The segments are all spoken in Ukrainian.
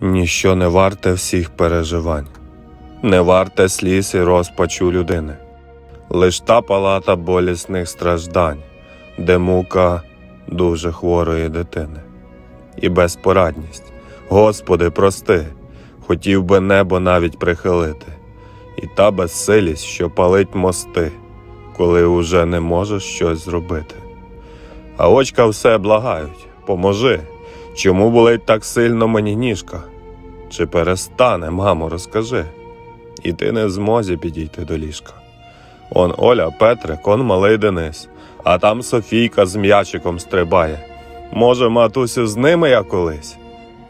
Ніщо не варте всіх переживань, не варте сліз і розпачу людини, лиш та палата болісних страждань, де мука дуже хворої дитини. І безпорадність, Господи, прости, хотів би небо навіть прихилити, і та безсилість, що палить мости, коли уже не можеш щось зробити. А очка все благають, поможи. Чому болить так сильно мені ніжка? Чи перестане, мамо, розкажи, і ти не в змозі підійти до ліжка. Он Оля, Петрик, он малий Денис, а там Софійка з м'ячиком стрибає. Може, матусю, з ними я колись,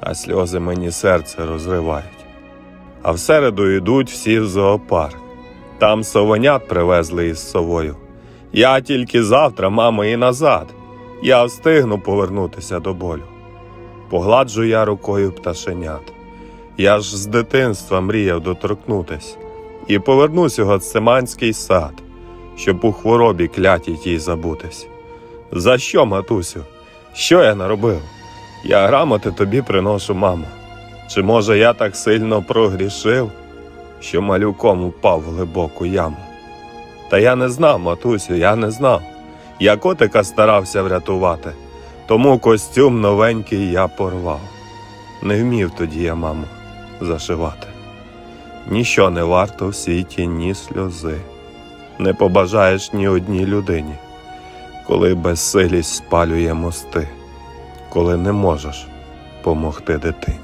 а сльози мені серце розривають. А всереду йдуть всі в зоопарк. Там совенят привезли із совою. Я тільки завтра, мамо, і назад. Я встигну повернутися до болю. Погладжу я рукою пташенят. Я ж з дитинства мріяв доторкнутись і повернусь у Гациманський сад, щоб у хворобі клятій тій забутись. За що, матусю? Що я наробив? Я грамоти тобі приношу, мамо. Чи може я так сильно прогрішив, що малюком упав в глибоку яму? Та я не знав, матусю, я не знав. Я котика старався врятувати, тому костюм новенький я порвав. Не вмів тоді я, мамо, зашивати. Ніщо не варто в світі, ні сльози, не побажаєш ні одній людині, коли безсилість спалює мости, коли не можеш помогти дитині.